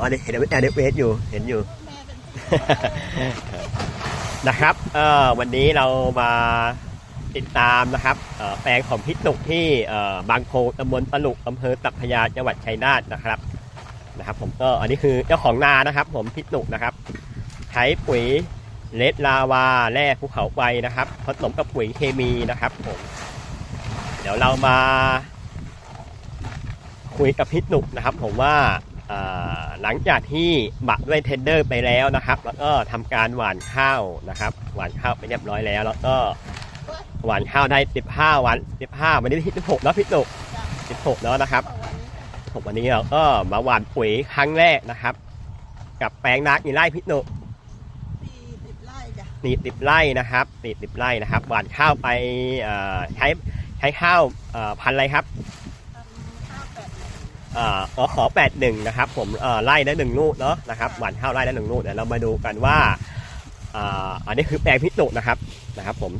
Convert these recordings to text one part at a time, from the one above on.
อันนี้เห็นแอร์เวสอยู่เห็นอยู่นะครับเอ่อวันนี้เรามาติดตามนะครับเอ่อแปลงของพิษนุกที่เอ่อบางโพตำบลปะลุกอำเภอตักพยาจังหวัดชัยนาทนะครับนะครับ ผมก็อันนี้คือเจ้าของนานะครับ ผมพิษนุกนะครับใช้ปุ๋ยเลดลาวาแร่ภูเขาไฟนะครับผสมกับปุ๋ยเคมีนะครับผมเดี๋ยวเรามา คุยกับพิษนุกนะครับ ผมว่าเอ่อ หลังจากที่หมักด้วยเทนเดอร์ไปแล้วนะครับ แล้วก็ทำการหว่านข้าวนะครับ หว่านข้าวไปเรียบร้อยแล้ว แล้วก็หว่านข้าวได้ 15 วัน 15 วันนี้ที่16แล้วพิษนุก16แล้วนะครับผมวันนี้เราก็มาหว่านปุ๋ยครั้งแรกนะครับ กับแปลงนากี่ไร่พิษนุกสี่สิบไร่จ้ะสี่สิบไร่นะครับสี่สิบไร่นะครับ หว่านข้าวไปเอ่อใช้ใช้ข้าวเอ่อพันธุ์อะไรครับทำข้าวแปด หนึ่งเอ่อขอแปดหนึ่งนะครับผมเอ่ไร่ละหนึ่งลูกเนาะนะครับหว่านข้าวไร่ละหนึ่งลูกเดี๋ยวเรามาดูกันว่าอันนี้คือแปลงพิจุนะครับนะครับ ผม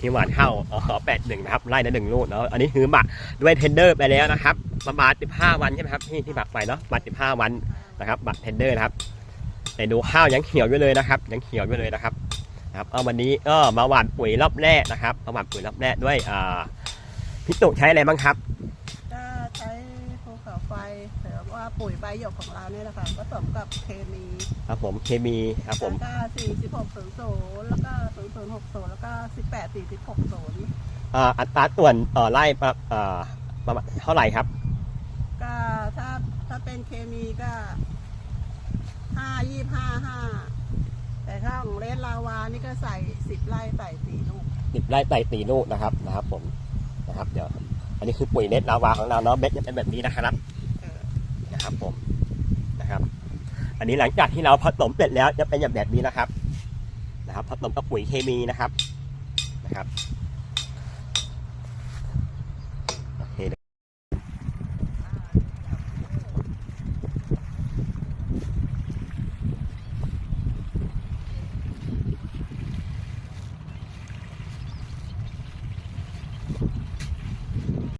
ที่หว่านข้าวขอแปดหนึ่งนะครับไร่ละหนึ่งลูกเนาะอันนี้คือหมักด้วยเทนเดอร์ไปแล้วนะครับประมาณสิบห้าวันใช่ไหมครับที่ที่หมักไปเนาะหมักสิบห้าวันนะครับบัตรเทนเดอร์นะครับแต่ดูข้าวยังเขียวอยู่เลยนะครับยังเขียวอยู่เลยนะครับนะครับเอาวันนี้ก็มาหว่านปุ๋ยรอบแรกนะครับมาหว่านปุ๋ยรอบแรกด้วยพี่ตุกใช้อะไรบ้างครับ ไฟหรือว่าปุ๋ยใบหยกของเราเนี่ยแหละค่ะผสมกับเคมีครับผมเคมีครับผมแล้วก็สี่สิบหกศูนย์ศูนย์แล้วก็ศูนย์ศูนย์หกศูนย์แล้วก็สิบแปดสี่สิบหกศูนย์อ่าอัตราส่วนต่อไร่ประอ่าประมาณเท่าไหร่ครับ ก็ถ้าถ้าเป็นเคมีก็ห้ายี่ห้าห้าแต่ถ้าของเลสลาวานี่ก็ใส่สิบไร่ใส่สี่ลูกสิบไร่ไต่ตีลูกนะครับนะครับผมนะครับเดี๋ยวอันนี้คือปุ๋ยเน็ตลาวาของเราเนาะเม็ดจะเป็นแบบนี้นะครับเออ นะครับผมนะครับ อันนี้หลังจากที่เราผสมเสร็จแล้วจะเป็นแบบนี้นะครับ นะครับผสมกับปุ๋ยเคมีนะครับนะครับ